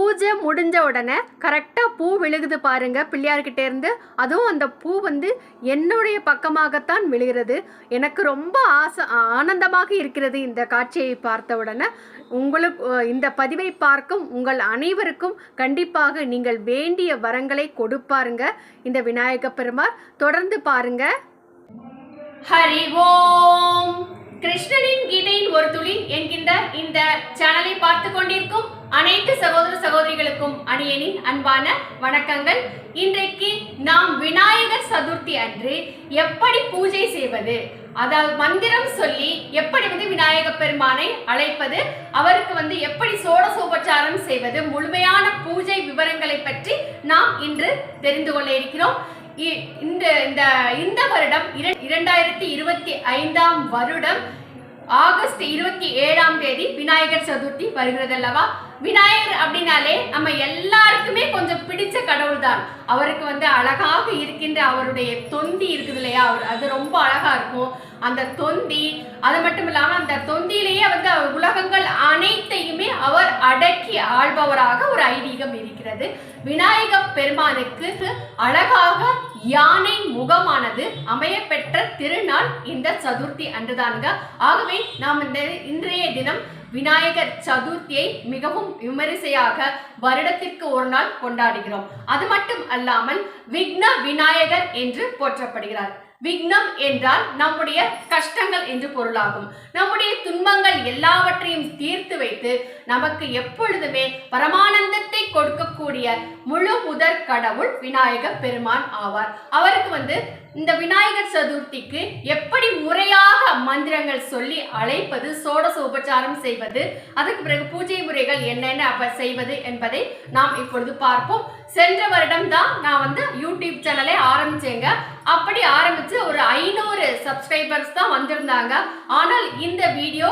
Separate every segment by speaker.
Speaker 1: பூஜை முடிஞ்ச உடனே கரெக்டாக பூ விழுகுது பாருங்கள் பிள்ளையார்கிட்ட இருந்து அதுவும் அந்த பூ வந்து என்னுடைய பக்கமாகத்தான் விழுகிறது. எனக்கு ரொம்ப ஆசை ஆனந்தமாக இருக்கிறது இந்த காட்சியை பார்த்த உடனே. உங்களுக்கு இந்த பதிவை பார்க்கும் உங்கள் அனைவருக்கும் கண்டிப்பாக நீங்கள் வேண்டிய வரங்களை கொடுப்பாருங்க. இந்த விநாயக பெருமாள் தொடர்ந்து பாருங்க. ஹரி ஓம். கிருஷ்ணனின் கீதையின் ஒரு துளி என்கின்ற இந்த சேனலை பார்த்து கொண்டிருக்கும் அனைத்து சகோதர சகோதரிகளுக்கும் அணியனின் அன்பான வணக்கங்கள். இன்றைக்கு நாம் விநாயகர் சதுர்த்தி அன்று எப்படி பூஜை செய்வது அதாவது மந்திரம் சொல்லி எப்படி வந்து விநாயக பெருமானை அழைப்பது அவருக்கு வந்து எப்படி சோடசோபச்சாரம் செய்வது முழுமையான பூஜை விவரங்களை பற்றி நாம் இன்று தெரிந்து கொள்ள இருக்கிறோம். இந்த இந்த இந்த வருடம் இர- இரண்டாயிரத்தி இருபத்தி ஐந்தாம் வருடம் ஆகஸ்ட் இருபத்தி ஏழாம் தேதி விநாயகர் சதுர்த்தி வருகிறது அல்லவா விநாயகர் அப்படின்னாலே நம்ம எல்லாருக்குமே கொஞ்சம் பிடிச்ச கடவுள் தான் அவருக்கு வந்து அழகாக இருக்கின்ற அவருடைய தொந்தி இருக்குது இல்லையா? அவர் அது ரொம்ப அழகா இருக்கும். அந்த தொந்தி அது மட்டும் இல்லாமல் அந்த தொந்தியிலேயே வந்து அவர் உலகங்கள் அனைத்தையுமே அவர் அடக்கி ஆள்பவராக ஒரு ஐதீகம் இருக்கிறது. விநாயக பெருமானுக்கு அழகாக யானை முகமானது அமைய பெற்ற திருநாள் இந்த சதுர்த்தி அன்றுதானுங்க. ஆகவே நாம் இந்த இன்றைய தினம் விநாயகர் சதுர்த்தியை மிகவும் விமரிசையாக வருடத்திற்கு ஒரு நாள் கொண்டாடுகிறோம். அது மட்டும் அல்லாமல் விக்ன விநாயகர் என்று போற்றப்படுகிறார். விக்னம் என்றால் நம்முடைய கஷ்டங்கள் என்று பொருளாகும். நம்முடைய துன்பங்கள் எல்லாவற்றையும் தீர்த்து வைத்து நமக்கு எப்பொழுதுமே பரமானந்தத்தை கொடுக்கக்கூடிய முழு முதற் கடவுள் விநாயகர் பெருமான் ஆவார். அவருக்கு வந்து இந்த விநாயகர் சதுர்த்திக்கு எப்படி முறையாக மந்திரங்கள் சொல்லி அழைப்பது சோடச உபச்சாரம் செய்வது அதுக்கு பிறகு பூஜை முறைகள் என்னென்ன அப்ப செய்வது என்பதை நாம் இப்பொழுது பார்ப்போம். சென்ற வருடம் தான் நான் வந்து யூடியூப் சேனலை ஆரம்பிச்சேங்க. அப்படி ஆரம்பிச்சு ஒரு ஐநூறு சப்ஸ்கிரைபர்ஸ் தான் வந்திருந்தாங்க. ஆனால் இந்த வீடியோ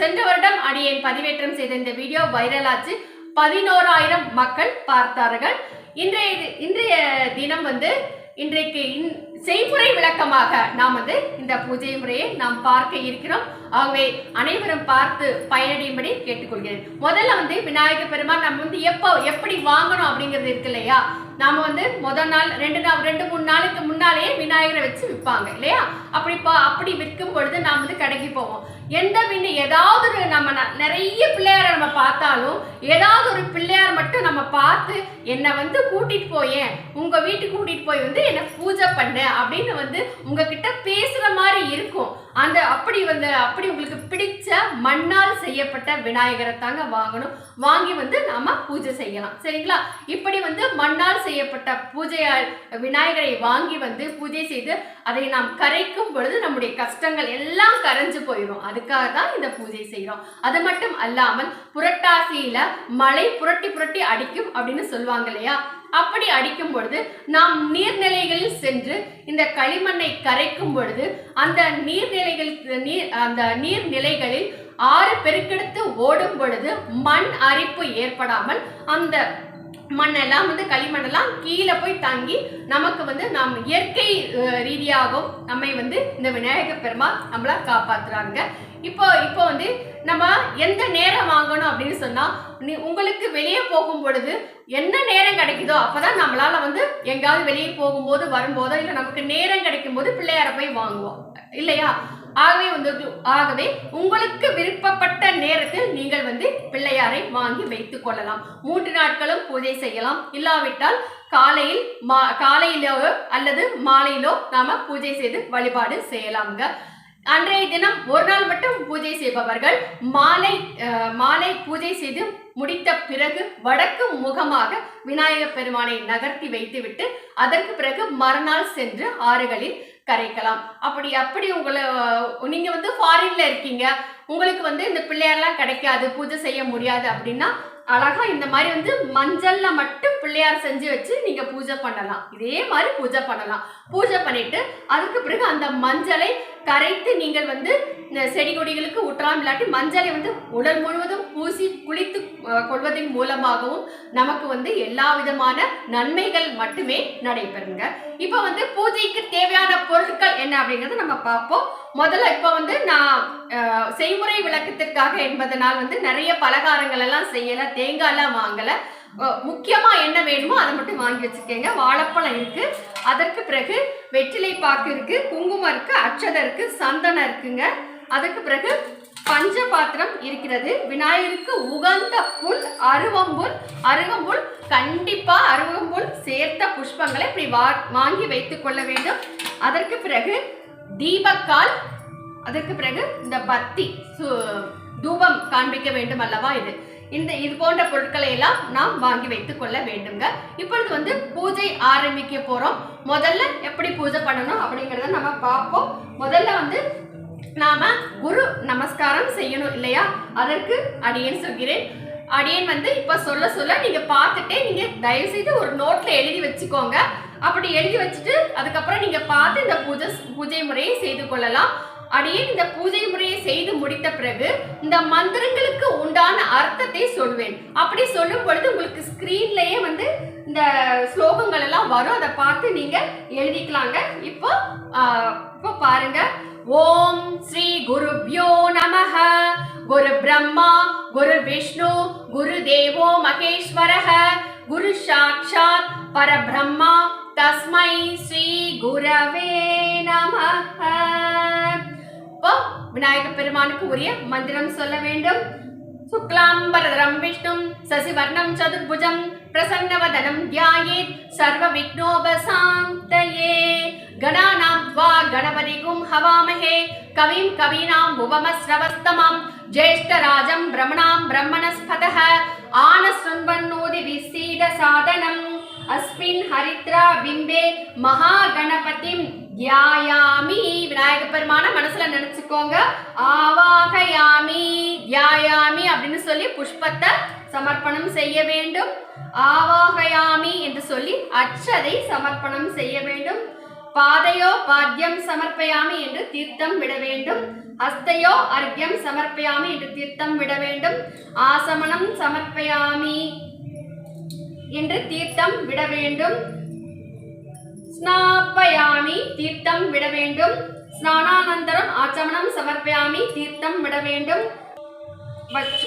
Speaker 1: சென்ற வருடம் அடியேன் பதிவேற்றம் செய்த இந்த வீடியோ வைரலாச்சு. பதினோராயிரம் மக்கள் பார்த்தார்கள். இன்றைய இன்றைய தினம் வந்து இன்றைக்கு இன்- செய்முறை விளக்கமாக நாம் வந்து இந்த பூஜை முறையை நாம் பார்க்க இருக்கிறோம். ஆகவே அனைவரும் பார்த்து பயனடையும்படி கேட்டுக்கொள்கிறேன். முதல்ல வந்து விநாயகர் பெருமான் நம்ம வந்து எப்போ எப்படி வாங்கணும் அப்படிங்கிறது இருக்கு இல்லையா? நாம வந்து முதல் நாள் ரெண்டு நாள் ரெண்டு மூணு நாளுக்கு முன்னாலேயே விநாயகரை வச்சு விற்பாங்க இல்லையா? அப்படி பா அப்படி விற்கும் பொழுது நாம் வந்து கடைக்கு போவோம். எந்த விண்ணு ஏதாவது ஒரு நம்ம ந- நிறைய பிள்ளையாரை நம்ம பார்த்தாலும் ஏதாவது ஒரு பிள்ளையார் மட்டும் நம்ம பார்த்து என்னை வந்து கூட்டிட்டு போயேன் உங்க வீட்டுக்கு கூட்டிட்டு போய் வந்து என்னை பூஜை பண்ணு அப்படின்னு வந்து உங்ககிட்ட பேசுற மாதிரி இருக்கும். அந்த அப்படி வந்து அப்படி உங்களுக்கு பிடிச்ச மண்ணால் செய்யப்பட்ட விநாயகரை தாங்க வாங்கணும். வாங்கி வந்து நாம பூஜை செய்யலாம். சரிங்களா? இப்படி வந்து மண்ணால் செய்யப்பட்ட பூஜையால் விநாயகரை வாங்கி வந்து பூஜை செய்து அதை நாம் கரைக்கும் பொழுது நம்முடைய கஷ்டங்கள் எல்லாம் கரைஞ்சு போயிடும். அதுக்காக தான் இந்த பூஜை செய்கிறோம் அது மட்டும் அல்லாமல் புரட்டாசியில மழை புரட்டி புரட்டி அடிக்கும் அப்படின்னு சொல்லுவாங்க இல்லையா? அப்படி அடிக்கும் பொழுது நாம் நீர்நிலைகளில் சென்று இந்த களிமண்ணை கரைக்கும் பொழுது அந்த நீர்நிலைகள் நீர் அந்த நீர்நிலைகளில் ஆறு பெருக்கெடுத்து ஓடும் பொழுது மண் அரிப்பு ஏற்படாமல் அந்த மண்ணெல்லாம் வந்து களிமண்ணெல்லாம் கீழே போய் தங்கி நமக்கு வந்து நாம் இயற்கை ரீதியாகவும் நம்மை வந்து இந்த விநாயகர் பெருமாள் நம்மள காப்பாத்துறாங்க இப்போ இப்போ வந்து நம்ம எந்த நேரம் வாங்கணும் அப்படின்னு சொன்னா நீ உங்களுக்கு வெளியே போகும் பொழுது என்ன நேரம் கிடைக்குதோ அப்பதான் நம்மளால வந்து எங்காவது வெளியே போகும்போது வரும்போதோ இல்லை நமக்கு நேரம் கிடைக்கும் போது பிள்ளையார போய் வாங்குவோம். இல்லையா? ஆகவே வந்து ஆகவே உங்களுக்கு விருப்பப்பட்ட நேரத்தில் நீங்கள் வந்து பிள்ளையாரை வாங்கி வைத்துக் கொள்ளலாம். மூன்று நாட்களும் பூஜை செய்யலாம். இல்லாவிட்டால் காலையில் மா காலையிலோ அல்லது மாலையிலோ நாம பூஜை செய்து வழிபாடு செய்யலாம்ங்க. அன்றைய தினம் ஒரு நாள் மட்டும் பூஜை செய்பவர்கள் மாலை அஹ், மாலை பூஜை செய்து முடித்த பிறகு வடக்கு முகமாக விநாயகர் பெருமானை நகர்த்தி வைத்துவிட்டு அதற்கு பிறகு மறுநாள் சென்று ஆறுகளில் கரைக்கலாம். அப்படி அப்படி உங்களை நீங்கள் வந்து ஃபாரின்ல இருக்கீங்க. உங்களுக்கு வந்து இந்த பிள்ளையார்லாம் கிடைக்காது பூஜை செய்ய முடியாது அப்படின்னா அழகா இந்த மாதிரி வந்து மஞ்சள்ல மட்டும் பிள்ளையார் செஞ்சு வச்சு நீங்க பூஜை பண்ணலாம். இதே மாதிரி பூஜை பண்ணலாம். பூஜை பண்ணிட்டு அதுக்கு பிறகு அந்த மஞ்சளை கரைத்து நீங்கள் வந்து செடி கொடிகளுக்கு ஊற்றலாம். இல்லாட்டி மஞ்சளை வந்து உடல் முழுவதும் பூசி குளித்து கொள்வதன் மூலமாகவும் நமக்கு வந்து எல்லா விதமான நன்மைகள் மட்டுமே நடைபெறுங்க. இப்போ வந்து பூஜைக்கு தேவையான பொருட்கள் என்ன அப்படிங்கறத நம்ம பார்ப்போம். முதல்ல இப்போ வந்து நான் செய்முறை விளக்கத்திற்காக என்பதனால் வந்து நிறைய பலகாரங்கள் எல்லாம் செய்யலை தேங்காய்லாம் வாங்கலை. முக்கியமாக என்ன வேணுமோ அதை மட்டும் வாங்கி வச்சுக்கோங்க. வாழைப்பழம் இருக்குது அதற்கு பிறகு வெற்றிலை பாக்கு இருக்குது குங்குமம் இருக்குது அச்சதை இருக்குது சந்தனம் இருக்குங்க. அதுக்கு பிறகு பஞ்ச பாத்திரம் இருக்கிறது. விநாயகருக்கு உகந்த புல் அருவம்புல் அருகம்புல் கண்டிப்பா அருகம்புல் சேர்த்த புஷ்பங்களை இப்படி வா வாங்கி வைத்துக் கொள்ள வேண்டும். அதற்கு பிறகு தீபக்கால் அதற்கு பிறகு இந்த பத்தி சு- தூபம் காண்பிக்க வேண்டும் அல்லவா இது? இந்த இது போன்ற பொருட்களை எல்லாம் நாம் வாங்கி வைத்துக் கொள்ள வேண்டுங்க. இப்பொழுது வந்து பூஜை ஆரம்பிக்க போறோம். முதல்ல எப்படி பூஜை பண்ணணும் அப்படிங்கறத நம்ம பார்ப்போம். முதல்ல வந்து நாம குரு நமஸ்காரம் செய்யணும் இல்லையா? அதற்கு அடியேன் சொல்கிறேன். அடியேன் வந்து இப்ப சொல்ல சொல்ல நீங்க பார்த்துட்டே நீங்க தயவு செய்து ஒரு நோட்ல எழுதி வச்சுக்கோங்க. அப்படி எழுதி வச்சுட்டு அதுக்கப்புறம் நீங்க பார்த்து இந்த பூஜை பூஜை முறையை செய்து கொள்ளலாம். அடியே இந்த பூஜை முறையை செய்து முடித்த பிறகு இந்த மந்திரங்களுக்கு உண்டான அர்த்தத்தை சொல்வேன். அப்படி சொல்லும் பொழுது உங்களுக்கு ஸ்கிரீன்லயே வந்து இந்த ஸ்லோகங்கள் எல்லாம் வரும். அதை பார்த்து நீங்க எழுதிக்கலாங்க. இப்போ இப்போ பாருங்க. ஓம் ஸ்ரீ குருப்யோ நமஹ. குரு பிரம்மா குரு விஷ்ணு குரு தேவோ மகேஸ்வரஹ. குரு சாட்சாத் பரபிரம்மா தஸ்மை ஸ்ரீ குரவே நம இப்போ விநாயக பெருமானுக்கு உரிய மந்திரம் சொல்ல வேண்டும். சுக்லாம்பரதரம் விஷ்ணும் சசிவர்ணம் சதுர்புஜம் பிரசன்னவதனம் தியாயேத் சர்வ விக்னோபசாந்தயே கணானாம் த்வா கணபதிகும் ஹவாமஹே கவிம் கவீனாம் உபமஸ்ரவஸ்தமம் ஜேஷ்டராஜம் பிரம்மணாம் பிரம்மணஸ்பதः ஆனஸ்ருண்வன்னோதி விசீட சாதனம். அஸ்மின் ஹரித்ரா பிம்பே கணபதி தியாயாமி விநாயக பெருமான மனசுல நினைச்சுக்கோங்க. ஆவாகயாமி தியாயாமி அப்படின்னு சொல்லி புஷ்பத்தை சமர்ப்பணம் செய்ய வேண்டும். ஆவாகயாமி என்று சொல்லி அச்சதை சமர்ப்பணம் செய்ய வேண்டும். பாதையோ பாத்தியம் சமர்ப்பயாமி என்று தீர்த்தம் விட வேண்டும். ஹஸ்தையோ அர்க்கியம் சமர்ப்பயாமி என்று தீர்த்தம் விட வேண்டும். ஆசமனம் சமர்ப்பயாமி. என்று தீர்த்தம் விட வேண்டும். ஸ்நாப்பயாமி தீர்த்தம் விட வேண்டும். ஸ்நானானந்தரம் ஆச்சமனம் சமர்ப்பயாமி தீர்த்தம் விட வேண்டும்.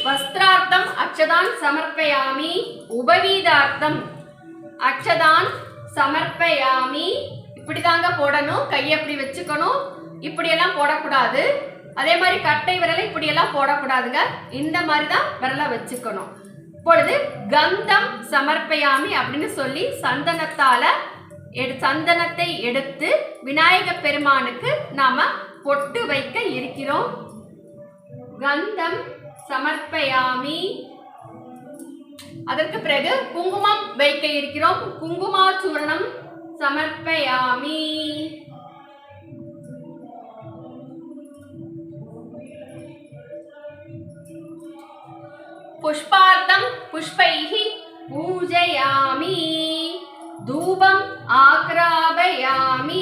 Speaker 1: வஸ்திரார்த்தம் அச்சதான் சமர்ப்பயாமி. உபவீதார்த்தம் அச்சதான் சமர்ப்பயாமி. இப்படிதாங்க போடணும். கையை எப்படி வச்சுக்கணும். இப்படியெல்லாம் போடக்கூடாது. அதே மாதிரி கட்டை விரலை இப்படியெல்லாம் போடக்கூடாதுங்க. இந்த மாதிரி தான் விரலை வச்சுக்கணும். இப்பொழுது கந்தம் சமர்ப்பயாமி அப்படின்னு சொல்லி சந்தனத்தால எடு சந்தனத்தை எடுத்து விநாயக பெருமானுக்கு நாம பொட்டு வைக்க இருக்கிறோம். கந்தம் சமர்ப்பயாமி. அதற்கு பிறகு குங்குமம் வைக்க இருக்கிறோம். குங்குமாச்சூரணம் சமர்ப்பயாமி. புஷ்பார்த்தம் पुष्पैः पूजयामि। धूपम् आक्रापयामि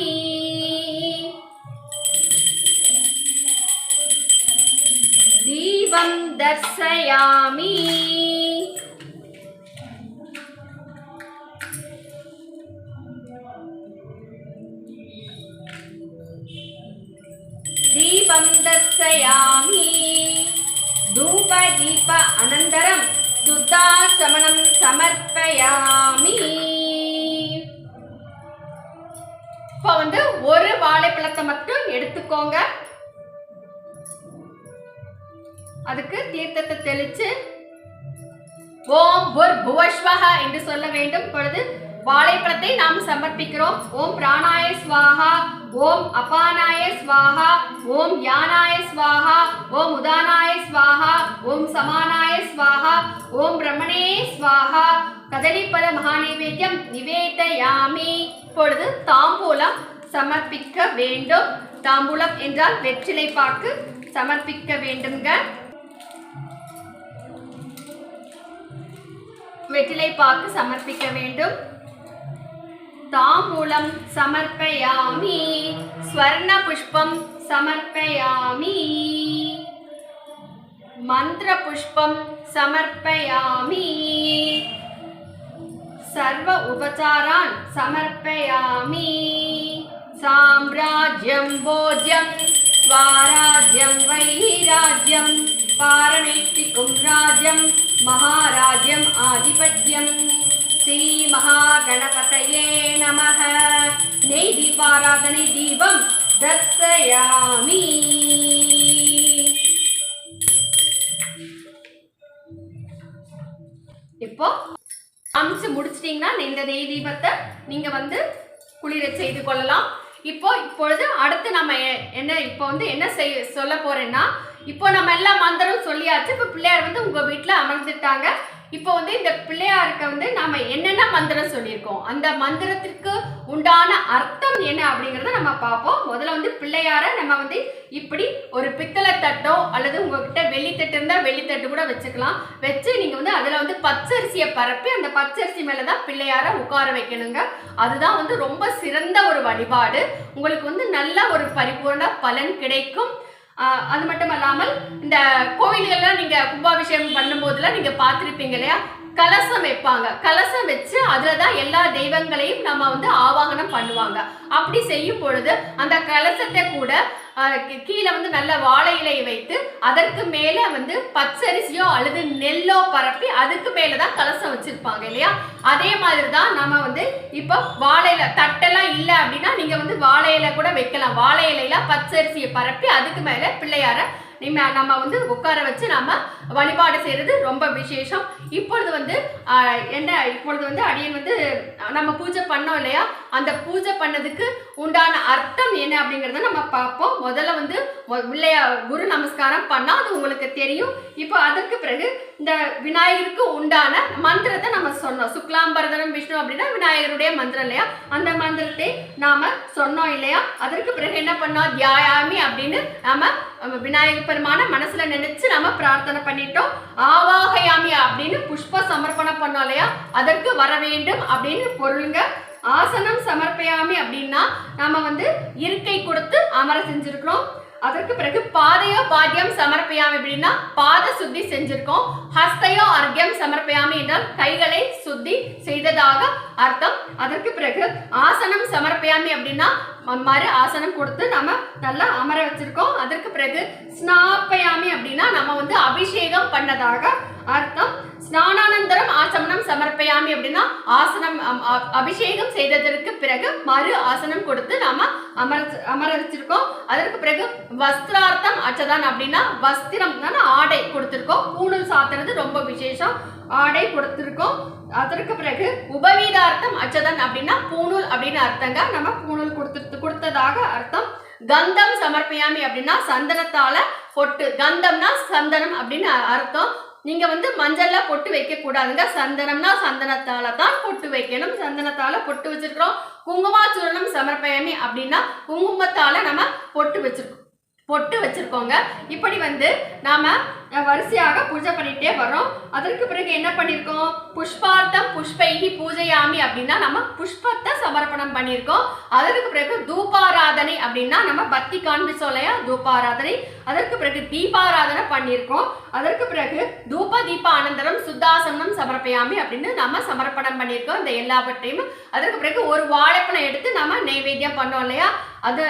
Speaker 1: दीपं दर्शयामि। दीपं दर्शयामि। धूपदीप யுக்தாசமனம் சமர்ப்பயாமி. இப்போ வந்து ஒரு வாழைப்பழத்தை மட்டும் எடுத்துக்கோங்க. அதுக்கு தீர்த்தத்தை தெளிச்சு ஓம் புர் புவஸ்வக என்று சொல்ல வேண்டும். பொழுது வாழைப்பழத்தை நாம் சமர்ப்பிக்கிறோம். ஓம் பிராணாய ஸ்வாகா ஓம் அபானாய ஸ்வாஹா ஓம் யானாய ஸ்வாஹா ஓம் உதானாய ஸ்வாஹா ஓம் சமானாய ஸ்வாஹா ஓம் பிரம்மணே ஸ்வாஹா. கதலிப்பத மகாநைவேத்தியம் நிவேதயாமி. இப்பொழுது தாம்பூலம் சமர்ப்பிக்க வேண்டும். தாம்பூலம் என்றால் வெற்றிலை பாக்கு சமர்ப்பிக்க வேண்டுங்க வெற்றிலை பாக்கு சமர்ப்பிக்க வேண்டும். தாம்பூலம் சமர்ப்பயாமி. ஸ்வர்ண புஷ்பம் சமர்ப்பயாமி. மந்திர புஷ்பம் சமர்ப்பயாமி. சர்வ உபச்சாரான் சமர்ப்பயாமி. சாம்ராஜ்யம் போஜ்யம் ஸ்வாராஜ்யம் வைராஜ்யம் பாரணைத்திக்கும் ராஜ்யம் மகாராஜ்யம் ஆதிபத்யம். ஸ்ரீ மகாகணபதி மகாகணபதயே நமக. நெய் தீபாராதனை தீபம் தர்சயாமி. இப்போ அமிச்சு முடிச்சிட்டிங்கன்னா இந்த நெய் தீபத்தை நீங்க வந்து குளிர செய்து கொள்ளலாம். இப்போ இப்பொழுது அடுத்து நம்ம என்ன இப்போ வந்து என்ன செய்ய சொல்ல போறேன்னா இப்போ நம்ம எல்லா மந்திரம் சொல்லியாச்சு. இப்போ பிள்ளையார் வந்து உங்க வீட்டில் அமர்ந்துட்டாங்க. இப்போ வந்து இந்த பிள்ளையாருக்கு வந்து நாம என்னென்ன மந்திரம் சொல்லியிருக்கோம்? அந்த மந்திரத்திற்கு உண்டான அர்த்தம் என்ன அப்படிங்கறத நம்ம பார்ப்போம். முதல்ல வந்து பிள்ளையார நம்ம வந்து இப்படி ஒரு பித்தளை தட்டோ அல்லது உங்ககிட்ட வெள்ளித்தட்டு இருந்தா வெள்ளித்தட்டு கூட வச்சுக்கலாம். வச்சு நீங்க வந்து அதுல வந்து பச்சரிசியை பரப்பி அந்த பச்சரிசி மேலே தான் பிள்ளையார உட்கார வைக்கணுங்க. அதுதான் வந்து ரொம்ப சிறந்த ஒரு வழிபாடு. உங்களுக்கு வந்து நல்ல ஒரு பரிபூர்ண பலன் கிடைக்கும். அது மட்டும் இல்லாமல் இந்த கோவில்கள்லாம் நீங்கள் கும்பாபிஷேகம் பண்ணும்போதெல்லாம் நீங்கள் பார்த்துருப்பீங்க இல்லையா? கலசம் வைப்பாங்க. கலசம் வச்சு அதுல தான் எல்லா தெய்வங்களையும் நம்ம வந்து ஆவாகனம் பண்ணுவாங்க. அப்படி செய்யும் பொழுது அந்த கலசத்தை கூட கீ- கீழே வந்து நல்ல வாழை இலை வைத்து அதற்கு மேல வந்து பச்சரிசியோ அல்லது நெல்லோ பரப்பி அதுக்கு மேலே தான் கலசம் வச்சிருப்பாங்க இல்லையா? அதே மாதிரி தான் நம்ம வந்து இப்போ வாழை இலை தட்டெல்லாம் இல்லை அப்படின்னா நீங்க வந்து வாழை இலை கூட வைக்கலாம். வாழை இலையில பச்சரிசியை பரப்பி அதுக்கு மேல பிள்ளையார நம்ம நம்ம வந்து உட்கார வச்சு நம்ம வழிபாடு செய்யறது ரொம்ப விசேஷம். இப்பொழுது வந்து என்ன இப்பொழுது வந்து அடியன் வந்து நம்ம பூஜை பண்ணோம் இல்லையா? அந்த பூஜை பண்ணதுக்கு உண்டான அர்த்தம் என்ன அப்படிங்கிறத நம்ம பார்ப்போம். முதல்ல வந்து உள்ளையா குரு நமஸ்காரம் பண்ணால் அது உங்களுக்கு தெரியும். இப்போ அதற்கு பிறகு இந்த விநாயகருக்கு உண்டான மந்திரத்தை நம்ம சொன்னோம். சுக்லாம்பரதனம் விஷ்ணு அப்படின்னா விநாயகருடைய மந்திரம் இல்லையா? அந்த மந்திரத்தை நாம சொன்னோம் இல்லையா? அதற்கு பிறகு என்ன பண்ணோம்? தியாயாமி அப்படின்னு நாம நம்ம விநாயகர் பெருமான மனசுல நினைச்சு நம்ம பிரார்த்தனை பண்ணிட்டோம். ஆவாகயாமி அப்படின்னு புஷ்ப சமர்ப்பணம் பண்ணோம் இல்லையா? அதற்கு வர வேண்டும் அப்படின்னு பொருளுங்க. ஆசனம் சமர்ப்பயாமி அப்படின்னா நம்ம வந்து இருக்கை கொடுத்து அமர செஞ்சிருக்கிறோம். அதற்கு பிறகு பாதையோ பாத்தியம் சமர்ப்பயாமி அப்படின்னா பாத சுத்தி செஞ்சிருக்கோம். ஹஸ்தையோ அர்க்கியம் சமர்ப்பயாமி என்றால் கைகளை சுத்தி செய்ததாக அர்த்தம். அதற்கு பிறகு ஆசனம் சமர்ப்பயாமி அப்படின்னா மறு ஆசனம் கொடுத்து நம்ம நல்லா அமர வச்சிருக்கோம். அதற்கு பிறகு ஸ்நாப்பயாமி அப்படின்னா நம்ம வந்து அபிஷேகம் பண்ணதாக அர்த்தம். ஸ்நானானந்தரம் ஆசமனம் சமர்ப்பயாமி அப்படின்னா ஆசனம் அம், அபிஷேகம் செய்ததற்கு பிறகு மறு ஆசனம் கொடுத்து நாம அமர அமர வச்சிருக்கோம். அதற்கு பிறகு வஸ்திரார்த்தம் அச்சதான் அப்படின்னா வஸ்திரம் தானே ஆடை கொடுத்திருக்கோம். பூணூல் சாத்துறது ரொம்ப விசேஷம். ஆடை கொடுத்துருக்கோம். அதற்கு பிறகு உபவீத அர்த்தம் அச்சதன் அப்படின்னா பூணூல் அப்படின்னு அர்த்தங்க. நம்ம பூணூல் கொடுத்து கொடுத்ததாக அர்த்தம். கந்தம் சமர்ப்பயாமி அப்படின்னா சந்தனத்தால பொட்டு. கந்தம்னா சந்தனம் அப்படின்னு அர்த்தம். நீங்க வந்து மஞ்சள்ல பொட்டு வைக்க கூடாதுங்க. சந்தனம்னா சந்தனத்தால தான் பொட்டு வைக்கணும். சந்தனத்தால பொட்டு வச்சிருக்கிறோம். குங்குமாச்சூரணம் சமர்ப்பயாமி அப்படின்னா குங்குமத்தால நம்ம பொட்டு வச்சிருக்கோம். பொட்டு வச்சிருக்கோங்க. இப்படி வந்து நாம வரிசையாக பூஜை பண்ணிட்டே வரோம் அதற்கு பிறகு என்ன பண்ணியிருக்கோம்? புஷ்பார்த்தம் புஷ்பைகி பூஜையாமி அப்படின்னா நம்ம புஷ்பத்தை சமர்ப்பணம் பண்ணியிருக்கோம். அதற்கு பிறகு தூபாராதனை அப்படின்னா நம்ம பக்தி காண்பிச்சோம் இல்லையா? தூபாராதனை. அதற்கு பிறகு தீபாராதனை பண்ணியிருக்கோம். அதற்கு பிறகு தூப தீப அனந்தரம் சுத்தாசனம் சமர்ப்பயாமி அப்படின்னு நம்ம சமர்ப்பணம் பண்ணியிருக்கோம் இந்த எல்லாவற்றையும். அதற்கு பிறகு ஒரு வாழைப்பழம் எடுத்து நம்ம நைவேத்தியம் பண்ணோம் இல்லையா? அது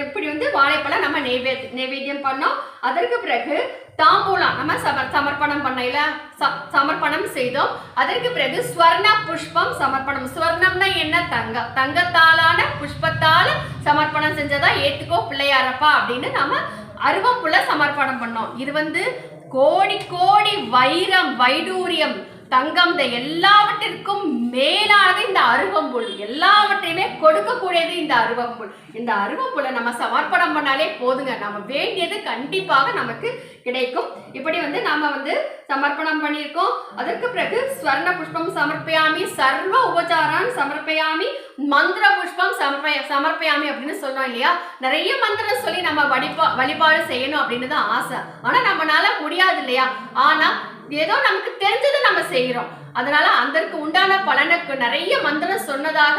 Speaker 1: எப்படி இப்படி வந்து வாழைப்பழம் நம்ம நெய்வேத் நைவேத்தியம் பண்ணோம். அதற்கு பிறகு தாம்பூலம். நம்ம சமர் சமர்ப்பணம் பண்ணையில ச- சமர்ப்பணம் செய்தோம். அதற்கு பிறகு ஸ்வர்ண புஷ்பம் சமர்ப்பணம். ஸ்வர்ணம்னா என்ன? தங்கம் தங்கத்தாலான புஷ்பத்தால சமர்ப்பணம் செஞ்சதா? ஏத்துக்கோ பிள்ளையாரப்பா அப்படின்னு நம்ம அருவம்புல சமர்ப்பணம் பண்ணோம். இது வந்து கோடி கோடி வைரம் வைடூரியம். தங்கம் இந்த எல்லாவற்றிற்கும் மேலானது இந்த அருவம்புல். எல்லாவற்றையுமே கொடுக்கக்கூடியது இந்த அருவம்புல். இந்த அருவம்புலை நம்ம சமர்ப்பணம் பண்ணாலே போதுங்க. நம்ம வேண்டியது கண்டிப்பாக நமக்கு கிடைக்கும். இப்படி வந்து நாம வந்து சமர்ப்பணம் பண்ணியிருக்கோம். அதற்கு பிறகு ஸ்வர்ண புஷ்பம் சமர்ப்பயாமி சர்வ உபச்சாரம் சமர்ப்பயாமி மந்திர புஷ்பம் சமர்ப்பய சமர்ப்பயாமி அப்படின்னு சொன்னோம் இல்லையா? நிறைய மந்திரம் சொல்லி நம்ம வழிபா வழிபாடு செய்யணும் அப்படின்னு தான் ஆசை. ஆனா நம்மளால முடியாது இல்லையா? ஆனா ஏதோ நமக்கு தெரிஞ்சதை நம்ம செய்கிறோம் அதனால அதற்கு உண்டான பலனுக்கு நிறைய மந்திரம் சொன்னதாக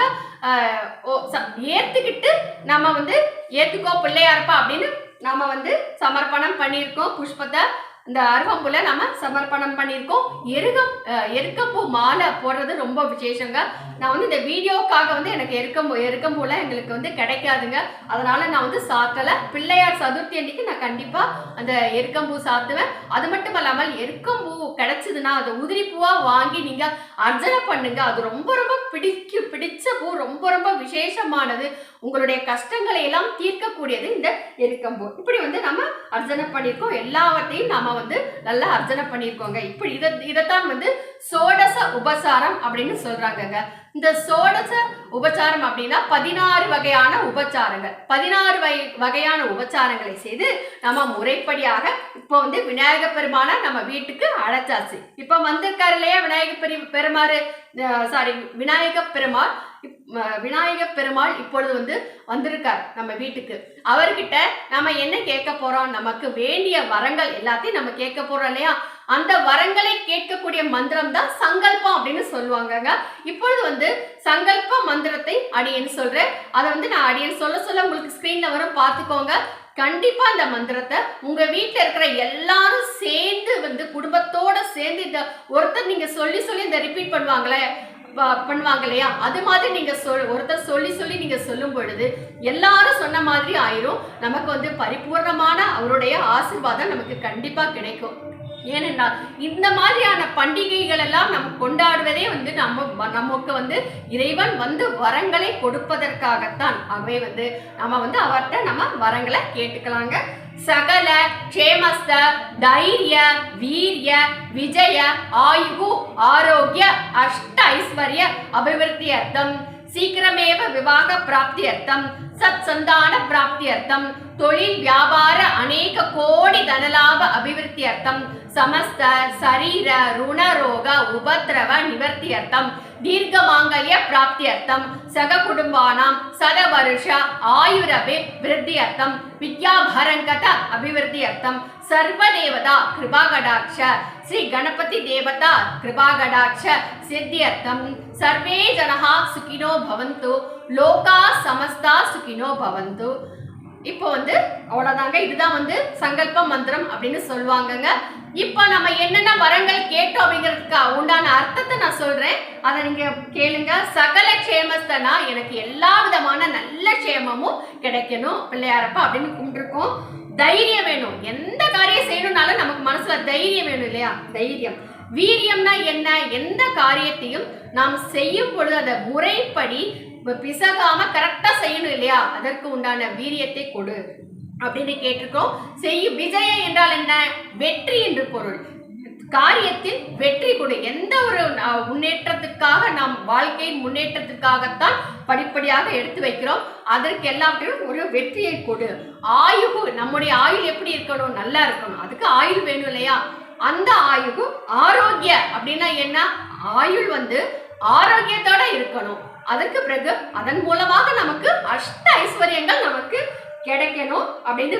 Speaker 1: ஓ- ச- ஏத்துக்கிட்டு நம்ம வந்து ஏத்துக்கோ பிள்ளையார்ப்பா அப்படின்னு நம்ம வந்து சமர்ப்பணம் பண்ணியிருக்கோம். புஷ்பத்தை இந்த அருகம்புல நம்ம சமர்ப்பணம் பண்ணியிருக்கோம். எருகம் எருக்கம்பூ மாலை போடுறது ரொம்ப விசேஷங்க. நான் வந்து இந்த வீடியோக்காக வந்து எனக்கு எருக்கம்பூ எருக்கம்பூலாம் எங்களுக்கு வந்து கிடைக்காதுங்க. அதனால நான் வந்து சாத்தலை. பிள்ளையார் சதுர்த்தி அன்னைக்கு நான் கண்டிப்பா அந்த எருக்கம்பூ சாத்துவேன். அது மட்டும் இல்லாமல் எருக்கம்பூ கிடைச்சதுன்னா அதை உதிரி பூவா வாங்கி நீங்க அர்ச்சனை பண்ணுங்க. அது ரொம்ப ரொம்ப பிடிக்கும். பிடிச்ச பூ ரொம்ப ரொம்ப விசேஷமானது. உங்களுடைய கஷ்டங்களை எல்லாம் தீர்க்கக்கூடியது இந்த எருக்கம்பூ. இப்படி வந்து நம்ம அர்ச்சனை பண்ணியிருக்கோம். எல்லாவற்றையும் நம்ம வந்து நல்லா அர்ச்சனை பண்ணியிருக்கோங்க இப்படி இதை இதைத்தான் வந்து சோடச உபசாரம் அப்படின்னு சொல்றாங்கங்க. இந்த சோடச உபச்சாரம் அப்படின்னா பதினாறு வகையான உபச்சாரங்கள். பதினாறு வகை வகையான உபச்சாரங்களை செய்து நம்ம முறைப்படியாக இப்போ வந்து விநாயக பெருமானை நம்ம வீட்டுக்கு அழைச்சாச்சு. இப்போ வந்திருக்காரு இல்லையா விநாயக பெரிய பெருமாறு? சாரி விநாயக பெருமாள். விநாயக பெருமாள் இப்பொழுது வந்து வந்திருக்கார் நம்ம வீட்டுக்கு. அவர்கிட்ட நம்ம என்ன கேட்க போறோம்? நமக்கு வேண்டிய வரங்கள் எல்லாத்தையும் நம்ம கேட்க போறோம் இல்லையா? அந்த வரங்களை கேட்கக்கூடிய மந்திரம் தான் சங்கல்பம் அப்படின்னு சொல்லுவாங்கங்க. இப்பொழுது வந்து சங்கல்ப மந்திரத்தை அடியேன்னு சொல்றேன். அதை வந்து நான் அடியேன்னு சொல்ல சொல்ல உங்களுக்கு ஸ்கிரீன்ல வரும். பார்த்துக்கோங்க. கண்டிப்பா இந்த மந்திரத்தை உங்க வீட்டில் இருக்கிற எல்லாரும் சேர்ந்து வந்து குடும்பத்தோட சேர்ந்து இந்த ஒருத்தர் நீங்க சொல்லி சொல்லி இந்த ரிப்பீட் பண்ணுவாங்களே பண்ணுவாங்க இல்லையா அது மாதிரி நீங்க சொல் ஒருத்தர் சொல்லி சொல்லி நீங்க சொல்லும் பொழுது எல்லாரும் சொன்ன மாதிரி ஆயிரும். நமக்கு வந்து பரிபூர்ணமான அவருடைய ஆசீர்வாதம் நமக்கு கண்டிப்பா கிடைக்கும். ஏனென்றால் இந்த மாதிரியான பண்டிகைகள் எல்லாம் நம்ம கொண்டாடுவதே வந்து நம்ம நமக்கு வந்து இறைவன் வந்து வரங்களை கொடுப்பதற்காகத்தான். அவை வந்து நம்ம வந்து அவர்கிட்ட நம்ம வரங்களை கேட்டுக்கலாங்க. சகல க்ஷேமஸ்த தைரிய வீரிய விஜய ஆயுகு ஆரோக்கிய அஷ்ட ஐஸ்வர்ய அபிவிருத்தி அர்த்தம். சீக்கிரமேவ விவாக பிராப்தியர்த்தம் சத் சந்தான பிராப்தியர்த்தம் தொழில் வியாபார அநேக கோடி தனலாப அபிவிருத்தியர்த்தம் சமஸ்த சரீர ருணரோக உபத்ரவ நிவர்த்தியர்த்தம் தீர்க்க மாங்கல்ய பிராப்தியர்த்தம் சக குடும்பானாம் சத வருஷ ஆயுரபி விருத்தியர்த்தம் வித்யாபரங்கத அபிவிருத்தியர்த்தம் சர்வதேவதா கிருபாகடாட்ச ஸ்ரீ கணபதி தேவதா கிருபாகடாட்ச சித்தி அர்த்தம் சர்வே ஜனஹா சுகினோ பவந்து லோகா சமஸ்தா சுகினோ பவந்து. இப்போ வந்து அவ்வளோதாங்க இதுதான் வந்து சங்கல்ப மந்திரம் அப்படின்னு சொல்லுவாங்கங்க. இப்போ நம்ம என்னென்ன வரங்கள் கேட்டோம் அப்படிங்கிறதுக்கு உண்டான அர்த்தத்தை நான் சொல்கிறேன் அதை நீங்க கேளுங்க. சகல க்ஷேமஸ்தனா எனக்கு எல்லா விதமான நல்ல க்ஷேமமும் கிடைக்கணும். பிள்ளையாரப்பா அப்படின்னு கும்பிட்டுருக்கோம். தைரியம் வேணும். எந்த காரியம் செய்யணும்னாலும் நமக்கு மனசுல தைரியம் வேணும் இல்லையா? தைரியம். வீரியம்னா என்ன? எந்த காரியத்தையும் நாம் செய்யும் பொழுது அதை முறைப்படி பிசகாம கரெக்டா செய்யணும் இல்லையா? அதற்கு உண்டான வீரியத்தை கொடு. அப்படின்னு கேட்டிருக்கோம். செய்யும் விஜயம் என்றால் என்ன? வெற்றி என்று பொருள். காரியத்தில் வெற்றி கொடு. எந்த ஒரு முன்னேற்றத்துக்காக நாம் வாழ்க்கையின் முன்னேற்றத்துக்காகத்தான் படிப்படியாக எடுத்து வைக்கிறோம். அதற்கு எல்லாவற்றிலும் ஒரு வெற்றியை கொடு. ஆயுகு நம்முடைய ஆயுள் எப்படி இருக்கணும்? நல்லா இருக்கணும். அதுக்கு ஆயுள் வேணும் இல்லையா? அந்த ஆயுகு ஆரோக்கிய அப்படின்னா என்ன? ஆயுள் வந்து ஆரோக்கியத்தோட இருக்கணும். அதற்கு பிறகு அதன் மூலமாக நமக்கு அஷ்ட ஐஸ்வர்யங்கள் நமக்கு கிடைக்கணும் அப்படின்னு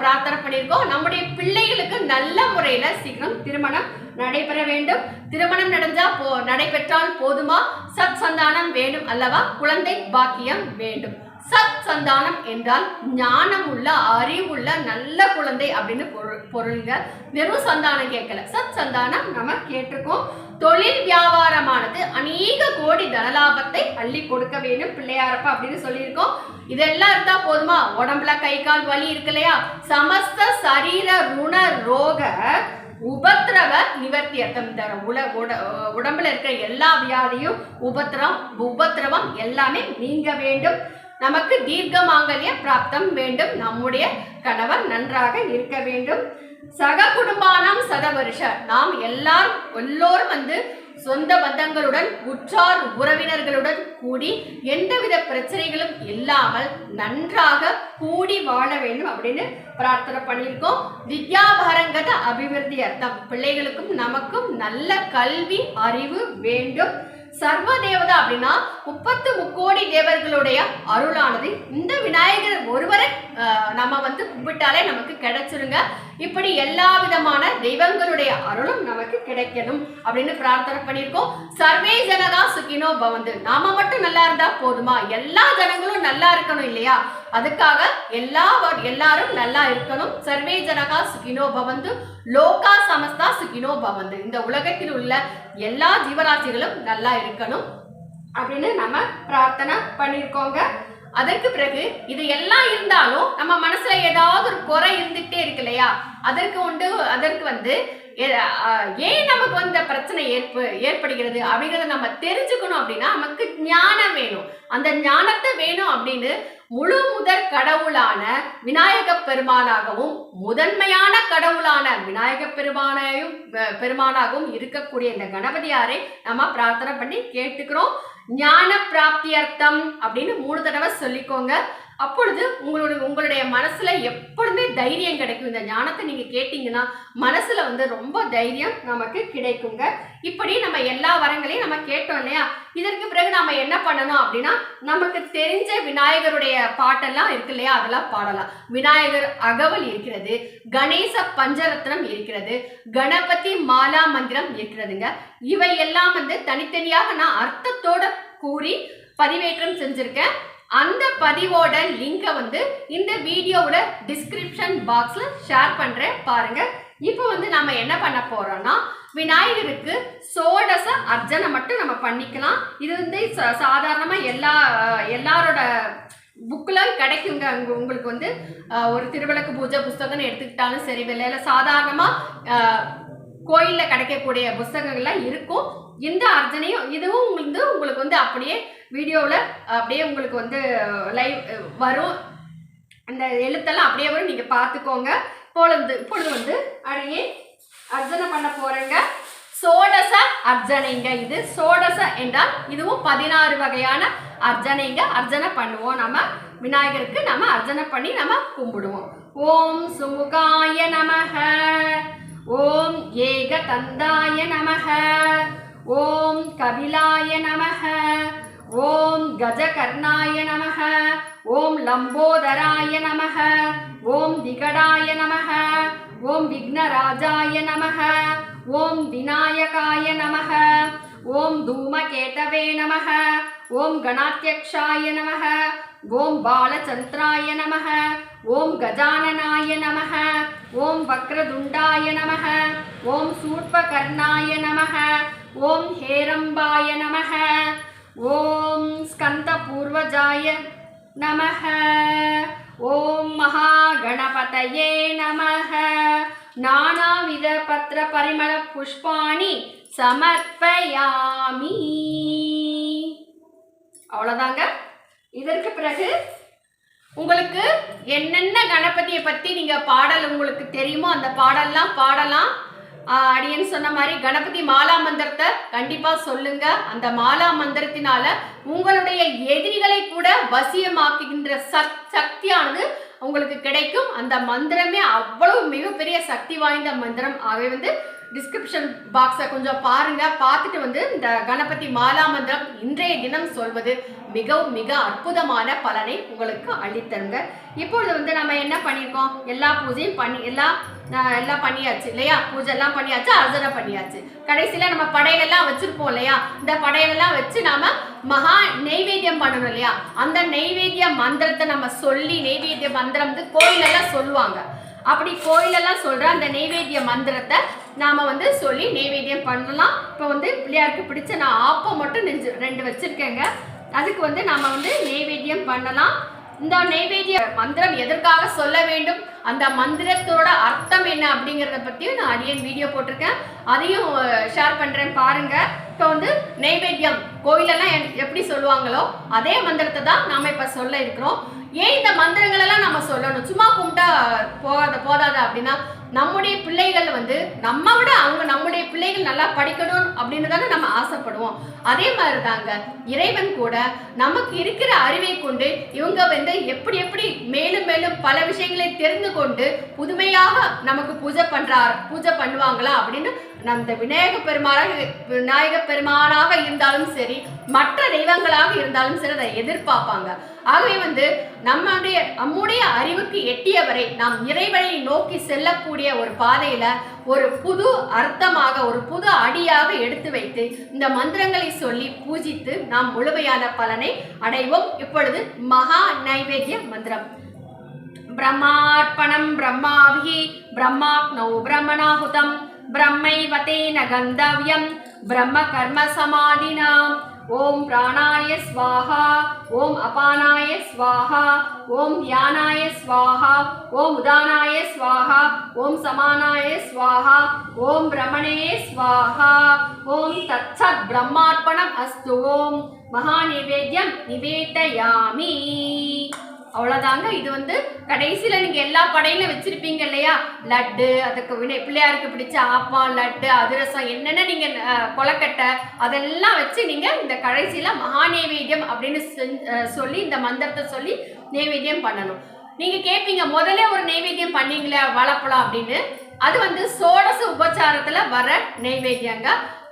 Speaker 1: பிரார்த்தனை பண்ணியிருக்கோம். நம்முடைய பிள்ளைகளுக்கு நல்ல முறையில சீக்கிரம் திருமணம் நடைபெற வேண்டும். திருமணம் நடந்தா போ நடைபெற்றால் போதுமா? சத் சந்தானம் வேண்டும் அல்லவா? குழந்தை பாக்கியம் வேண்டும். சத் சந்தானம் என்றால் ஞானம் உள்ள அறிவுள்ள நல்ல குழந்தை அப்படின்னு பொருள் பொருளுங்க. வெறும் சந்தானம் கேட்கல. சத் சந்தானம் நம்ம கேட்டிருக்கோம். தொழில் வியாபாரமானது அநேக கோடி தனலாபத்தை அள்ளி கொடுக்க வேண்டும். பிள்ளையாரப்பா அப்படின்னு சொல்லியிருக்கோம். இதெல்லாம் இருந்தா போதுமா? உடம்புல கை கால் வலி இருக்கு இல்லையா சமஸ்த சரீர ருண ரோக உபத்திரவ நிவர்த்தி அர்த்தம் இந்த உல உட- உடம்புல இருக்கிற எல்லா வியாதியும் உபத்திரம் உபத்திரவம் எல்லாமே நீங்க வேண்டும். நமக்கு தீர்க்க மாங்கல்ய பிராப்தம் வேண்டும். நம்முடைய கணவர் நன்றாக இருக்க வேண்டும். சக குடும்பானாம் சத வருஷ நாம் எல்லாரும் எல்லோரும் வந்து சொந்த பந்தங்களுடன் உற்றார் உறவினர்களுடன் கூடி எந்தவித பிரச்சனைகளும் இல்லாமல் நன்றாக கூடி வாழ வேண்டும் அப்படின்னு பிரார்த்தனை பண்ணியிருக்கோம். வித்யாபாரங்கத அபிவிருத்தி அர்த்தம். பிள்ளைகளுக்கும் நமக்கும் நல்ல கல்வி அறிவு வேண்டும். சர்வ தேவதா அப்படின்னா முப்பத்து முக்கோடி தேவர்களுடைய அருளானது. இந்த விநாயகர் ஒருவரை நம்ம வந்து கும்பிட்டாலே நமக்கு கிடைச்சிருங்க. இப்படி எல்லா விதமான தெய்வங்களுடைய அருளும் நமக்கு கிடைக்கணும் அப்படின்னு பிரார்த்தனை பண்ணியிருக்கோம். சர்வே ஜனதா சுகினோ பவந்து. நாம மட்டும் நல்லா இருந்தா போதுமா? எல்லா ஜனங்களும் நல்லா இருக்கணும் இல்லையா? அதுக்காக எல்லா எல்லாரும் நல்லா இருக்கணும். சர்வே ஜனகா சுகினோ பவந்து. லோகா சமஸ்தா சுகினோ பவந்து. இந்த உலகத்தில் உள்ள எல்லா ஜீவராசிகளும் நல்லா இருக்கணும் அப்படின்னு நம்ம பிரார்த்தனை பண்ணியிருக்கோங்க. அதற்கு பிறகு இது எல்லாம் இருந்தாலும் நம்ம மனசுல ஏதாவது ஒரு குறை இருந்துகிட்டே இருக்கு இல்லையா? அதற்கு உண்டு அதற்கு வந்து ஏன் நமக்கு வந்து பிரச்சனை ஏற்ப ஏற்படுகிறது அப்படிங்கிறத நம்ம தெரிஞ்சுக்கணும் அப்படின்னா நமக்கு ஞானம் வேணும். அந்த ஞானத்தை வேணும் அப்படின்னு முழு முதற் கடவுளான விநாயக பெருமானாகவும் முதன்மையான கடவுளான விநாயக பெருமானையும் பெருமானாகவும் இருக்கக்கூடிய இந்த கணபதியாரை நம்ம பிரார்த்தனை பண்ணி கேட்டுக்கிறோம். ஞான பிராப்தியர்த்தம் அப்படின்னு மூணு தடவை சொல்லிக்கோங்க. அப்பொழுது உங்களுடைய உங்களுடைய மனசுல எப்பொழுதுமே தைரியம் கிடைக்கும். இந்த ஞானத்தை நீங்க கேட்டீங்கன்னா மனசுல வந்து ரொம்ப தைரியம் நமக்கு கிடைக்குங்க. இப்படி நம்ம எல்லா வரங்களையும் நம்ம கேட்டோம் இல்லையா? இதற்கு பிறகு நம்ம என்ன பண்ணணும் அப்படின்னா நமக்கு தெரிஞ்ச விநாயகருடைய பாட்டெல்லாம் இருக்கு இல்லையா? அதெல்லாம் பாடலாம். விநாயகர் அகவல் இருக்கிறது கணேச பஞ்சரத்னம் இருக்கிறது கணபதி மாலா மந்திரம் இருக்கிறதுங்க. இவை எல்லாம் வந்து தனித்தனியாக நான் அர்த்தத்தோட கூறி பதிவேற்றம் செஞ்சிருக்கேன். அந்த பதிவோட லிங்கை வந்து இந்த வீடியோவோட டிஸ்கிரிப்ஷன் பாக்ஸில் ஷேர் பண்ணுறேன் பாருங்கள் இப்போ வந்து நம்ம என்ன பண்ண போகிறோன்னா விநாயகருக்கு சோடச அர்ச்சனை மட்டும் நம்ம பண்ணிக்கலாம். இது வந்து ச சாதாரணமாக எல்லா எல்லாரோட புக்கில் கிடைக்குங்க. அங்கே உங்களுக்கு வந்து ஒரு திருவிளக்கு பூஜை புஸ்தகம்னு எடுத்துக்கிட்டாலும் சரி இல்லை சாதாரணமாக கோயிலில் கிடைக்கக்கூடிய புஸ்தகங்கள்லாம் இருக்கும். இந்த அர்ச்சனையும் இதுவும் வந்து உங்களுக்கு வந்து அப்படியே வீடியோவில் அப்படியே உங்களுக்கு வந்து லைவ் வரும். அந்த எழுத்தெல்லாம் அப்படியே வரும். நீங்கள் பார்த்துக்கோங்க. இப்பொழுது இப்பொழுது வந்து அப்படியே அர்ச்சனை பண்ண போகிறேங்க சோடச அர்ச்சனைங்க இது. சோடச என்றால் இதுவும் பதினாறு வகையான அர்ச்சனைங்க. அர்ச்சனை பண்ணுவோம். நம்ம விநாயகருக்கு நம்ம அர்ச்சனை பண்ணி நம்ம கும்பிடுவோம். ஓம் சுமுகாய நமக. ஓம் ஏக தந்தாய நமக. ஓம் கபிலாய நமக. ஓம் கஜகர்ணாய நமக ஓம் லம்போதராய நமக ஓம் விகடாய நமக ஓம் விக்னராஜாய நமக ஓம் விநாயகாய நமக ஓம் தூமகேதவே நமக ஓம் கணாத்தியக்ஷாய நமக ஓம் பாலச்சந்திராய நமக ஓம் கஜானனாய நமக ஓம் வக்ரதுண்டாய நமக ஓம் சூர்பகர்ணாய நமக ஓம் ஹேரம்பாய நமக ஓம் ஸ்கந்தபூர்வஜாய நமக ஓம் மகாகணபதயே நமக நானாவித பத்திர பரிமள புஷ்பாணி சமர்ப்பயாமி. அவ்வளோதாங்க இதற்கு பிறகு உங்களுக்கு என்னென்ன கணபதியை பற்றி நீங்கள் பாடல் உங்களுக்கு தெரியுமோ அந்த பாடல்லாம் பாடலாம். அடியேன்னு சொன்ன மாதிரி கணபதி மாலா மந்திரத்தை கண்டிப்பாக சொல்லுங்க. அந்த மாலா மந்திரத்தினால உங்களுடைய எதிரிகளை கூட வசியமாக்குகின்ற சக் சக்தியானது உங்களுக்கு கிடைக்கும். அந்த மந்திரமே அவ்வளவு மிகப்பெரிய சக்தி வாய்ந்த மந்திரம். ஆகவே வந்து டிஸ்கிரிப்ஷன் பாக்ஸை கொஞ்சம் பாருங்க. பார்த்துட்டு வந்து இந்த கணபதி மாலா மந்திரம் இன்றைய தினம் சொல்வது மிகவும் மிக அற்புதமான பலனை உங்களுக்கு அளித்தருங்க. இப்பொழுது வந்து நம்ம என்ன பண்ணியிருக்கோம்? எல்லா பூஜையும் பண்ணி எல்லாம் எல்லாம் பண்ணியாச்சு இல்லையா? பூஜை எல்லாம் பண்ணியாச்சு அர்ச்சனை பண்ணியாச்சு. கடைசியில் நம்ம படையெல்லாம் வச்சிருப்போம் இல்லையா? இந்த படையெல்லாம் வச்சு நாம மகா நெய்வேத்தியம் பண்ணணும் இல்லையா? அந்த நெய்வேத்திய மந்திரத்தை நம்ம சொல்லி நெய்வேத்திய மந்திரம் வந்து கோயிலெல்லாம் சொல்லுவாங்க. அப்படி கோயிலெல்லாம் சொல்கிற அந்த நெய்வேத்திய மந்திரத்தை நாம் வந்து சொல்லி நெய்வேத்தியம் பண்ணலாம். இப்போ வந்து பிள்ளையாருக்கு பிடிச்ச நான் ஆப்பம் மட்டும் நெஞ்சு ரெண்டு வச்சுருக்கேங்க. அதுக்கு வந்து நாம் வந்து நெய்வேத்தியம் பண்ணலாம். இந்த நெய்வேத்திய மந்திரம் எதற்காக சொல்ல வேண்டும்? அந்த மந்திரத்தோட அர்த்தம் என்ன அப்படிங்கிறத பற்றியும் நான் அடியன் வீடியோ போட்டிருக்கேன். அதையும் ஷேர் பண்ணுறேன் பாருங்கள் இப்போ வந்து நெய்வேத்தியம் கோயிலெல்லாம் எப்படி சொல்லுவாங்களோ அதே மந்திரத்தை தான் நாம் இப்போ சொல்ல இருக்கிறோம். ஏன் இந்த மந்திரங்கள் எல்லாம் நம்ம சொல்லணும்? சும்மா கும்பிட்டா போகாத போதாதா அப்படின்னா நம்முடைய பிள்ளைகள் வந்து நம்ம விட அவங்க நம்முடைய பிள்ளைகள் நல்லா படிக்கணும் அப்படின்னு தானே நம்ம ஆசைப்படுவோம். அதே மாதிரி தாங்க இறைவன் கூட நமக்கு இருக்கிற அறிவை கொண்டு இவங்க வந்து எப்படி எப்படி மேலும் மேலும் பல விஷயங்களை தெரிந்து கொண்டு புதுமையாக நமக்கு பூஜை பண்றார் பூஜை பண்ணுவாங்களா அப்படின்னு நம்ம விநாயக பெருமானாக விநாயக பெருமானாக இருந்தாலும் சரி மற்ற தெய்வங்களாக இருந்தாலும் சரி அதை எதிர்பார்ப்பாங்க. ஆகவே வந்து நம்முடைய நம்முடைய அறிவுக்கு எட்டியவரை நாம் இறைவனை நோக்கி செல்லக்கூடிய இருக்கக்கூடிய ஒரு பாதையில ஒரு புது அர்த்தமாக ஒரு புது அடியாக எடுத்து வைத்து இந்த மந்திரங்களை சொல்லி பூஜித்து நாம் முழுமையான பலனை அடைவோம். இப்பொழுது மகா நைவேத்திய மந்திரம். பிரம்மார்ப்பணம் பிரம்மாவிஹி பிரம்மாக்னௌ பிரம்மை பிரம்மைவதேன கந்தவ்யம். பிரம்ம கர்ம சமாதினாம். ॐ प्राणाय स्वाहा ॐ अपानाय स्वाहा ॐ ध्यानाय स्वाहा ॐ उदानाय स्वाहा ॐ समानाय स्वाहा ॐ ब्रह्मणे स्वाहा ॐ तत्सत् ब्रह्मार्पणम् अस्तु ॐ महानिवेद्यं निवेदयामि அவ்வளோதாங்க இது வந்து கடைசியில் நீங்கள் எல்லா படையிலும் வச்சுருப்பீங்க இல்லையா? லட்டு அதுக்கு வினை பிள்ளையாருக்கு பிடிச்ச ஆப்பம் லட்டு அதிரசம் என்னென்ன நீங்கள் கொலக்கட்டை அதெல்லாம் வச்சு நீங்கள் இந்த கடைசியில் மகா நைவேத்தியம் அப்படின்னு சொல்லி இந்த மந்திரத்தை சொல்லி நைவேத்தியம் பண்ணணும். நீங்கள் கேட்பீங்க முதல்ல ஒரு நைவேத்தியம் பண்ணீங்களே வாழைப்பழம் அப்படின்னு. அது வந்து சோடச உபச்சாரத்தில் வர நைவேத்தியங்க.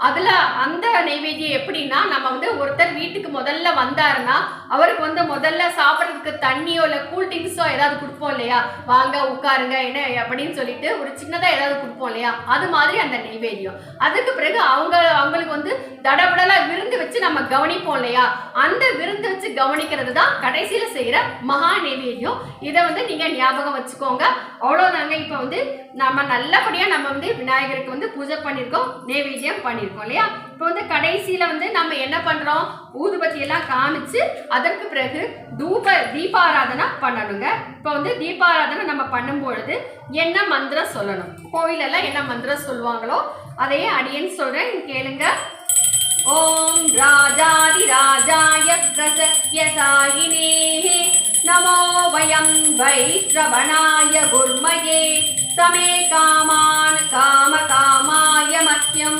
Speaker 1: அதில் அந்த நைவேத்தியம் எப்படின்னா நம்ம வந்து ஒருத்தர் வீட்டுக்கு முதல்ல வந்தாருன்னா அவருக்கு வந்து முதல்ல சாப்பிட்றதுக்கு தண்ணியோ இல்லை கூல் ட்ரிங்க்ஸோ ஏதாவது கொடுப்போம் இல்லையா? வாங்க உட்காருங்க என்ன அப்படின்னு சொல்லிட்டு ஒரு சின்னதாக ஏதாவது கொடுப்போம் இல்லையா? அது மாதிரி அந்த நைவேத்தியம். அதுக்கு பிறகு அவங்க அவங்களுக்கு வந்து தடபடலாக விருந்து வச்சு நம்ம கவனிப்போம் இல்லையா? அந்த விருந்து வச்சு கவனிக்கிறது தான் கடைசியில் செய்கிற மகா நைவேத்தியம். இதை வந்து நீங்கள் ஞாபகம் வச்சுக்கோங்க. அவ்வளோதாங்க இப்போ வந்து நம்ம நல்லபடியாக நம்ம வந்து விநாயகருக்கு வந்து பூஜை பண்ணியிருக்கோம் நைவேத்தியம் பண்ணியிருக்கோம். இல்லையா இப்போ வந்து கடைசியில் வந்து நம்ம என்ன பண்ணுறோம் ஊதுபத்தி எல்லாம் காமிச்சு அதற்கு பிறகு தூப தீபாராதனை பண்ணணுங்க இப்போ வந்து தீபாராதனை நம்ம பண்ணும்பொழுது என்ன மந்திரம் சொல்லணும் கோயிலெல்லாம் என்ன மந்திரம் சொல்லுவாங்களோ அதையே அடியேன்னு சொல்கிறேன் கேளுங்க ॐ राजाधिराजाय प्रसह्यसायिने नमो वयं वैश्रवणाय गुर्मये समे कामान् कामकामाय मह्यं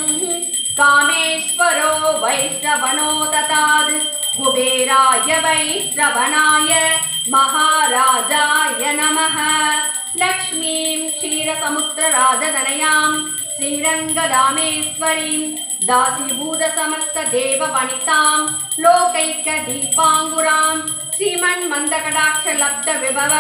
Speaker 1: कामेश्वरो वैश्रवणो तताद् कुबेराय वैश्रवणाय महाराजाय नमः। लक्ष्मीं क्षीरसमुद्रराजधनयां श्रीरङ्गदामेश्वरीं दासीभूतसमस्तदेववनितां लोकैकदीपाङ्गुरां श्रीमन्मन्दकटाक्षलब्धविभव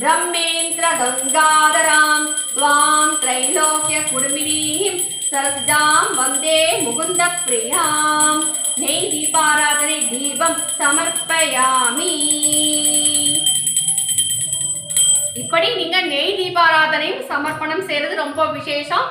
Speaker 1: ब्रह्मेन्द्रगङ्गाधरां त्वां त्रैलोक्यकुर्मिणीं சரசிதாம் வந்தே முகுந்த பிரியாம் நெய் தீபாராதனை தீபம் சமர்ப்பயாமி. இப்படி நீங்க நெய் தீபாராதனையும் சமர்ப்பணம் செய்யறது ரொம்ப விசேஷம்.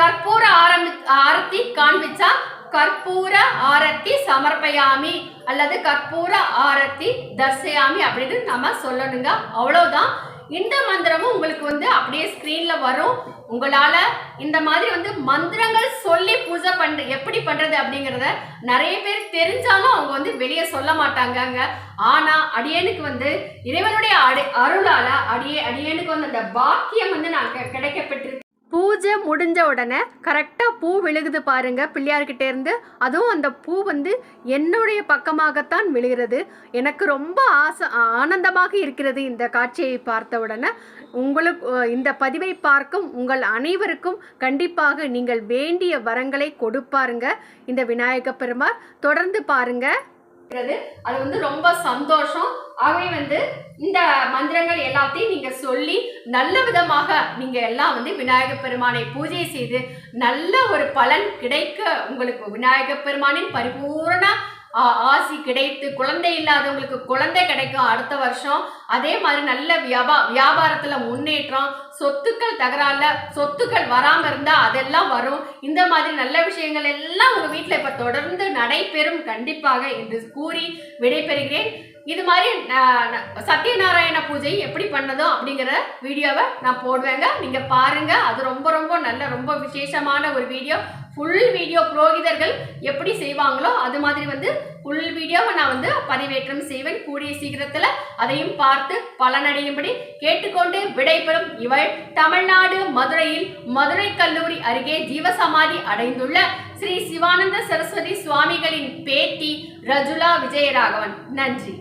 Speaker 1: கற்பூர ஆரம்பி ஆரத்தி காண்பிச்சா கற்பூர ஆரத்தி சமர்ப்பயாமி அல்லது கற்பூர ஆரத்தி தர்சயாமி அப்படின்னு நம்ம சொல்லணுங்க. அவ்வளவுதான். இந்த மந்திரமும் உங்களுக்கு வந்து அப்படியே ஸ்க்ரீன்ல வரும். உங்களால இந்த மாதிரி வந்து மந்திரங்கள் சொல்லி பூஜை பண்ற எப்படி பண்றது அப்படிங்கிறத நிறைய பேர் தெரிஞ்சாலும் அவங்க வந்து வெளியே சொல்ல மாட்டாங்கங்க. ஆனா அடியனுக்கு வந்து இறைவனுடைய அடி அருளால அடியே அடியனுக்கு வந்து அந்த பாக்கியம் வந்து நான் கி- கிடைக்கப்பட்டிருக்கு. பூஜை முடிஞ்ச உடனே கரெக்டாக பூ விழுகுது பாருங்க. பிள்ளையார்கிட்டே இருந்து அதுவும் அந்த பூ வந்து என்னுடைய பக்கமாகத்தான் விழுகிறது. எனக்கு ரொம்ப ஆசை ஆனந்தமாக இருக்கிறது இந்த காட்சியை பார்த்த உடனே. உங்களுக்கு இந்த பதிவை பார்க்கும் உங்கள் அனைவருக்கும் கண்டிப்பாக நீங்கள் வேண்டிய வரங்களை கொடுப்பாருங்க. இந்த விநாயக பெருமாள் தொடர்ந்து பாருங்க அது வந்து ரொம்ப சந்தோஷம். ஆகவே வந்து இந்த மந்திரங்கள் எல்லாத்தையும் நீங்க சொல்லி நல்ல விதமாக நீங்க எல்லாம் வந்து விநாயக பெருமானை பூஜை செய்து நல்ல ஒரு பலன் கிடைக்க உங்களுக்கு விநாயக பெருமானின் பரிபூரண ஆசி கிடைத்து குழந்தை இல்லாதவங்களுக்கு குழந்தை கிடைக்கும் அடுத்த வருஷம். அதே மாதிரி நல்ல வியாபா வியாபாரத்துல முன்னேற்றம் சொத்துக்கள் தகராறுல சொத்துக்கள் வராம இருந்தா அதெல்லாம் வரும். இந்த மாதிரி நல்ல விஷயங்கள் எல்லாம் உங்க வீட்டுல இப்ப தொடர்ந்து நடைபெறும் கண்டிப்பாக என்று கூறி விடைபெறுகிறேன். இது மாதிரி சத்யநாராயண பூஜை எப்படி பண்ணதும் அப்படிங்கிற வீடியோவை நான் போடுவேங்க. நீங்க பாருங்க. அது ரொம்ப ரொம்ப நல்ல ரொம்ப விசேஷமான ஒரு வீடியோ. ஃபுல் வீடியோ புரோகிதர்கள் எப்படி செய்வாங்களோ அது மாதிரி வந்து ஃபுல் வீடியோவை நான் வந்து பதிவேற்றம் செய்வேன். கூடிய சீக்கிரத்தில் அதையும் பார்த்து பலனடையும்படி கேட்டுக்கொண்டு விடைபெறும் இவள் தமிழ்நாடு மதுரையில் மதுரை கல்லூரி அருகே ஜீவசமாதி அடைந்துள்ள ஸ்ரீ சிவானந்த சரஸ்வதி சுவாமிகளின் பேட்டி ரஜுலா விஜயராகவன். நன்றி.